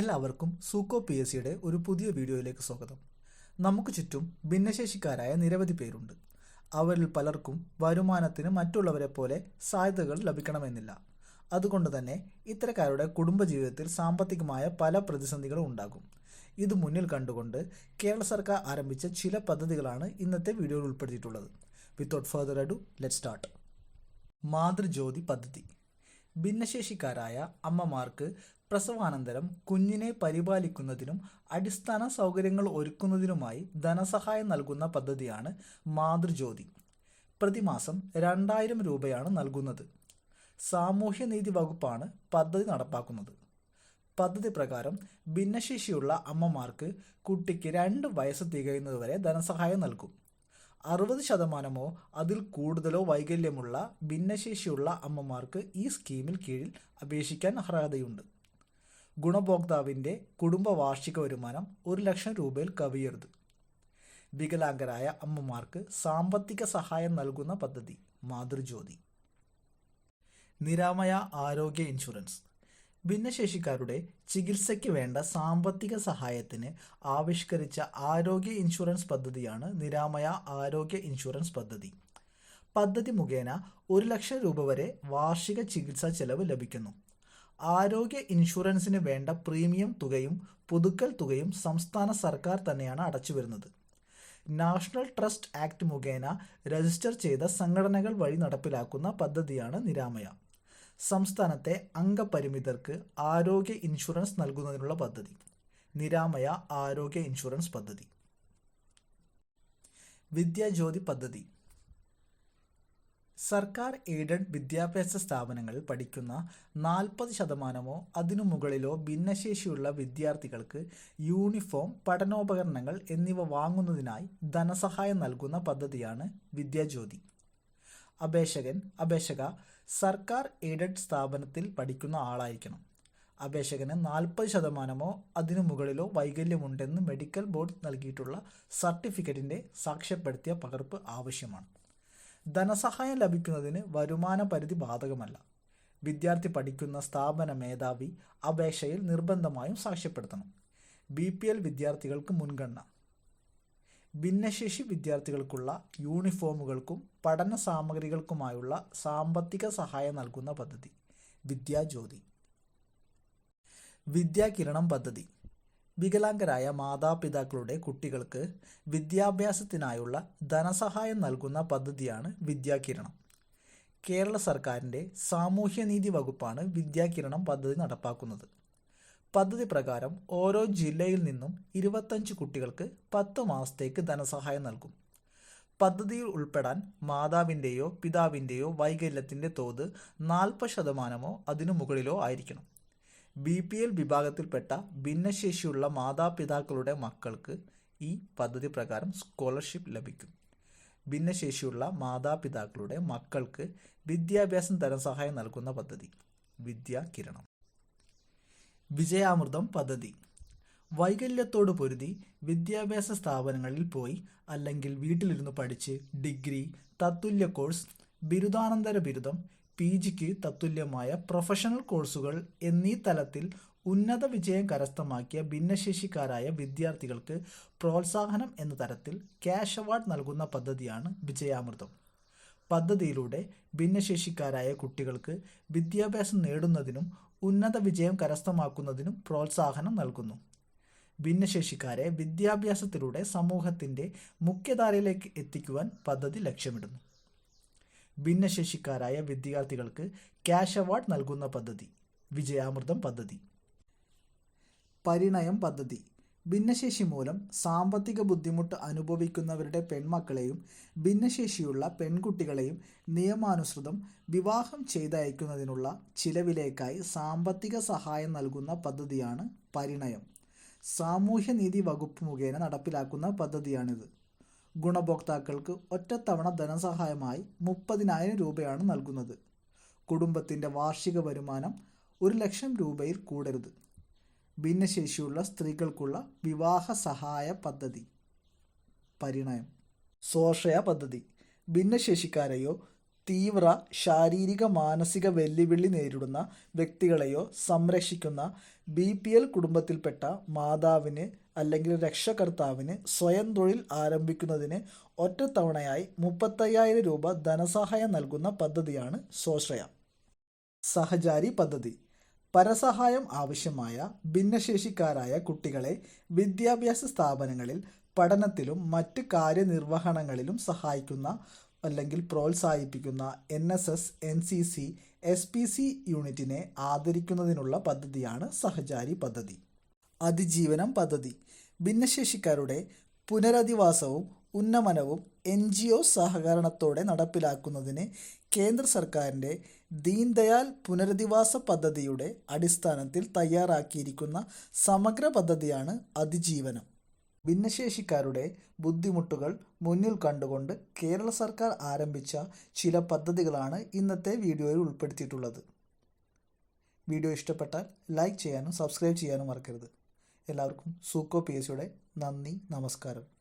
എല്ലാവർക്കും സൂക്കോ P S സിയുടെ ഒരു പുതിയ വീഡിയോയിലേക്ക് സ്വാഗതം. നമുക്ക് ചുറ്റും ഭിന്നശേഷിക്കാരായ നിരവധി പേരുണ്ട്. അവരിൽ പലർക്കും വരുമാനത്തിന് മറ്റുള്ളവരെ പോലെ സാധ്യതകൾ ലഭിക്കണമെന്നില്ല. അതുകൊണ്ട് തന്നെ ഇത്തരക്കാരുടെ കുടുംബജീവിതത്തിൽ സാമ്പത്തികമായ പല പ്രതിസന്ധികളും ഉണ്ടാകും. ഇത് മുന്നിൽ കണ്ടുകൊണ്ട് കേരള സർക്കാർ ആരംഭിച്ച ചില പദ്ധതികളാണ് ഇന്നത്തെ വീഡിയോയിൽ ഉൾപ്പെടുത്തിയിട്ടുള്ളത്. Without further ado let start Mathrujyothi പദ്ധതി. ഭിന്നശേഷിക്കാരായ അമ്മമാർക്ക് പ്രസവാനന്തരം കുഞ്ഞിനെ പരിപാലിക്കുന്നതിനും അടിസ്ഥാന സൗകര്യങ്ങൾ ഒരുക്കുന്നതിനുമായി ധനസഹായം നൽകുന്ന പദ്ധതിയാണ് മാതൃജ്യോതി. പ്രതിമാസം രണ്ടായിരം രൂപയാണ് നൽകുന്നത്. സാമൂഹ്യനീതി വകുപ്പാണ് പദ്ധതി നടപ്പാക്കുന്നത്. പദ്ധതി പ്രകാരം ഭിന്നശേഷിയുള്ള അമ്മമാർക്ക് കുട്ടിക്ക് രണ്ട് വയസ്സ് തികയുന്നതുവരെ ധനസഹായം നൽകും. അറുപത് ശതമാനമോ അതിൽ കൂടുതലോ വൈകല്യമുള്ള ഭിന്നശേഷിയുള്ള അമ്മമാർക്ക് ഈ സ്കീമിൽ കീഴിൽ അപേക്ഷിക്കാൻ അർഹതയുണ്ട്. ഗുണഭോക്താവിന്റെ കുടുംബ വാർഷിക വരുമാനം ഒരു ലക്ഷം രൂപയിൽ കവിയരുത്. വികലാംഗരായ അമ്മമാർക്ക് സാമ്പത്തിക സഹായം നൽകുന്ന പദ്ധതി മാതൃജ്യോതി. നിരാമയ ആരോഗ്യ ഇൻഷുറൻസ്. ഭിന്നശേഷിക്കാരുടെ ചികിത്സയ്ക്ക് വേണ്ട സാമ്പത്തിക സഹായത്തിന് ആവിഷ്കരിച്ച ആരോഗ്യ ഇൻഷുറൻസ് പദ്ധതിയാണ് നിരാമയ ആരോഗ്യ ഇൻഷുറൻസ് പദ്ധതി. പദ്ധതി മുഖേന ഒരു ലക്ഷം രൂപ വരെ വാർഷിക ചികിത്സാ ചെലവ് ലഭിക്കുന്നു. ആരോഗ്യ ഇൻഷുറൻസിന് വേണ്ട പ്രീമിയം തുകയും പുതുക്കൽ തുകയും സംസ്ഥാന സർക്കാർ തന്നെയാണ് അടച്ചുവരുന്നത്. നാഷണൽ ട്രസ്റ്റ് ആക്ട് മുഖേന രജിസ്റ്റർ ചെയ്ത സംഘടനകൾ വഴി നടപ്പിലാക്കുന്ന പദ്ധതിയാണ് നിരാമയ. സംസ്ഥാനത്തെ അംഗപരിമിതർക്ക് ആരോഗ്യ ഇൻഷുറൻസ് നൽകുന്നതിനുള്ള പദ്ധതി. നിരാമയ ആരോഗ്യ ഇൻഷുറൻസ് പദ്ധതി. വിദ്യാജ്യോതി പദ്ധതി. സർക്കാർ എയ്ഡഡ് വിദ്യാഭ്യാസ സ്ഥാപനങ്ങളിൽ പഠിക്കുന്ന നാൽപ്പത് ശതമാനമോ അതിനു മുകളിലോ ഭിന്നശേഷിയുള്ള വിദ്യാർത്ഥികൾക്ക് യൂണിഫോം പഠനോപകരണങ്ങൾ എന്നിവ വാങ്ങുന്നതിനായി ധനസഹായം നൽകുന്ന പദ്ധതിയാണ് വിദ്യാജ്യോതി. അപേക്ഷകൻ അപേക്ഷക സർക്കാർ എയ്ഡഡ് സ്ഥാപനത്തിൽ പഠിക്കുന്ന ആളായിരിക്കണം. അപേക്ഷകന് നാൽപ്പത് ശതമാനമോ അതിനു മുകളിലോ വൈകല്യമുണ്ടെന്ന് മെഡിക്കൽ ബോർഡ് നൽകിയിട്ടുള്ള സർട്ടിഫിക്കറ്റിന്റെ സാക്ഷ്യപ്പെടുത്തിയ പകർപ്പ് ആവശ്യമാണ്. ധനസഹായം ലഭിക്കുന്നതിന് വരുമാന പരിധി ബാധകമല്ല. വിദ്യാർത്ഥി പഠിക്കുന്ന സ്ഥാപന മേധാവി അപേക്ഷയിൽ നിർബന്ധമായും സാക്ഷ്യപ്പെടുത്തണം. ബി പി എൽ വിദ്യാർത്ഥികൾക്ക് മുൻഗണന. ഭിന്നശേഷി വിദ്യാർത്ഥികൾക്കുള്ള യൂണിഫോമുകൾക്കും പഠന സാമഗ്രികൾക്കുമായുള്ള സാമ്പത്തിക സഹായം നൽകുന്ന പദ്ധതി. വിദ്യാജ്യോതി വിദ്യാകിരണം പദ്ധതി. വികലാംഗരായ മാതാപിതാക്കളുടെ കുട്ടികൾക്ക് വിദ്യാഭ്യാസത്തിനായുള്ള ധനസഹായം നൽകുന്ന പദ്ധതിയാണ് വിദ്യാകിരണം. കേരള സർക്കാരിന്റെ സാമൂഹ്യനീതി വകുപ്പാണ് വിദ്യാകിരണം പദ്ധതി നടപ്പാക്കുന്നത്. പദ്ധതി പ്രകാരം ഓരോ ജില്ലയിൽ നിന്നും ഇരുപത്തഞ്ച് കുട്ടികൾക്ക് പത്ത് മാസത്തേക്ക് ധനസഹായം നൽകും. പദ്ധതിയിൽ ഉൾപ്പെടാൻ മാതാവിന്റെയോ പിതാവിന്റെയോ വൈകല്യത്തിന്റെ തോത് നാൽപ്പത് ശതമാനമോ അതിനു മുകളിലോ ആയിരിക്കണം. ബി പി എൽ വിഭാഗത്തിൽപ്പെട്ട ഭിന്നശേഷിയുള്ള മാതാപിതാക്കളുടെ മക്കൾക്ക് ഈ പദ്ധതി പ്രകാരം സ്കോളർഷിപ്പ് ലഭിക്കും. ഭിന്നശേഷിയുള്ള മാതാപിതാക്കളുടെ മക്കൾക്ക് വിദ്യാഭ്യാസം ധനസഹായം നൽകുന്ന പദ്ധതി വിദ്യാ കിരണം. വിജയാമൃതം പദ്ധതി. വൈകല്യത്തോട് പൊരുതി വിദ്യാഭ്യാസ സ്ഥാപനങ്ങളിൽ പോയി അല്ലെങ്കിൽ വീട്ടിലിരുന്ന് പഠിച്ച് ഡിഗ്രി തത്തുല്യ കോഴ്സ് ബിരുദാനന്തര ബിരുദം പി ജിക്ക് തത്തുല്യമായ പ്രൊഫഷണൽ കോഴ്സുകൾ എന്നീ തലത്തിൽ ഉന്നത വിജയം കരസ്ഥമാക്കിയ ഭിന്നശേഷിക്കാരായ വിദ്യാർത്ഥികൾക്ക് പ്രോത്സാഹനം എന്ന തരത്തിൽ ക്യാഷ് അവാർഡ് നൽകുന്ന പദ്ധതിയാണ് വിജയാമൃതം. പദ്ധതിയിലൂടെ ഭിന്നശേഷിക്കാരായ കുട്ടികൾക്ക് വിദ്യാഭ്യാസം നേടുന്നതിനും ഉന്നത വിജയം കരസ്ഥമാക്കുന്നതിനും പ്രോത്സാഹനം നൽകുന്നു. ഭിന്നശേഷിക്കാരെ വിദ്യാഭ്യാസത്തിലൂടെ സമൂഹത്തിന്റെ മുഖ്യധാരയിലേക്ക് എത്തിക്കുവാൻ പദ്ധതി ലക്ഷ്യമിടുന്നു. ഭിന്നശേഷിക്കാരായ വിദ്യാർത്ഥികൾക്ക് ക്യാഷ് അവാർഡ് നൽകുന്ന പദ്ധതി വിജയാമൃതം പദ്ധതി. പരിണയം പദ്ധതി. ഭിന്നശേഷി മൂലം സാമ്പത്തിക ബുദ്ധിമുട്ട് അനുഭവിക്കുന്നവരുടെ പെൺമക്കളെയും ഭിന്നശേഷിയുള്ള പെൺകുട്ടികളെയും നിയമാനുസൃതം വിവാഹം ചെയ്തയക്കുന്നതിനുള്ള ചിലവിലേക്കായി സാമ്പത്തിക സഹായം നൽകുന്ന പദ്ധതിയാണ് പരിണയം. സാമൂഹ്യനീതി വകുപ്പ് മുഖേന നടപ്പിലാക്കുന്ന പദ്ധതിയാണിത്. ഗുണഭോക്താക്കൾക്ക് ഒറ്റത്തവണ ധനസഹായമായി മുപ്പതിനായിരം രൂപയാണ് നൽകുന്നത്. കുടുംബത്തിന്റെ വാർഷിക വരുമാനം ഒരു ലക്ഷം രൂപയിൽ കൂടരുത്. ഭിന്നശേഷിയുള്ള സ്ത്രീകൾക്കുള്ള വിവാഹ സഹായ പദ്ധതി. പരിണയം. സ്വാശ്രയ പദ്ധതി. ഭിന്നശേഷിക്കാരെയോ തീവ്ര ശാരീരിക മാനസിക വെല്ലുവിളി നേരിടുന്ന വ്യക്തികളെയോ സംരക്ഷിക്കുന്ന ബി പി എൽ കുടുംബത്തിൽപ്പെട്ട മാതാവിന് അല്ലെങ്കിൽ രക്ഷകർത്താവിന് സ്വയം തൊഴിൽ ആരംഭിക്കുന്നതിന് ഒറ്റത്തവണയായി മുപ്പത്തയ്യായിരം രൂപ ധനസഹായം നൽകുന്ന പദ്ധതിയാണ് സ്വശ്രയ. സഹചാരി പദ്ധതി. പരസഹായം ആവശ്യമായ ഭിന്നശേഷിക്കാരായ കുട്ടികളെ വിദ്യാഭ്യാസ സ്ഥാപനങ്ങളിൽ പഠനത്തിലും മറ്റ് കാര്യനിർവഹണങ്ങളിലും സഹായിക്കുന്ന അല്ലെങ്കിൽ പ്രോത്സാഹിപ്പിക്കുന്ന N S S N C C S P C യൂണിറ്റിനെ ആദരിക്കുന്നതിനുള്ള പദ്ധതിയാണ് സഹചാരി പദ്ധതി. അതിജീവനം പദ്ധതി. ഭിന്നശേഷിക്കാരുടെ പുനരധിവാസവും ഉന്നമനവും എൻ ജി ഒ സഹകരണത്തോടെ നടപ്പിലാക്കുന്നതിന് കേന്ദ്ര സർക്കാരിന്റെ ദീൻദയാൽ പുനരധിവാസ പദ്ധതിയുടെ അടിസ്ഥാനത്തിൽ തയ്യാറാക്കിയിരിക്കുന്ന സമഗ്ര പദ്ധതിയാണ് അതിജീവനം. ഭിന്നശേഷിക്കാരുടെ ബുദ്ധിമുട്ടുകൾ മുന്നിൽ കണ്ടുകൊണ്ട് കേരള സർക്കാർ ആരംഭിച്ച ചില പദ്ധതികളാണ് ഇന്നത്തെ വീഡിയോയിൽ ഉൾപ്പെടുത്തിയിട്ടുള്ളത്. വീഡിയോ ഇഷ്ടപ്പെട്ടാൽ ലൈക്ക് ചെയ്യാനും സബ്സ്ക്രൈബ് ചെയ്യാനും മറക്കരുത്. എല്ലാവർക്കും സൂക്കോ പി എസ് നന്ദി നമസ്കാരം.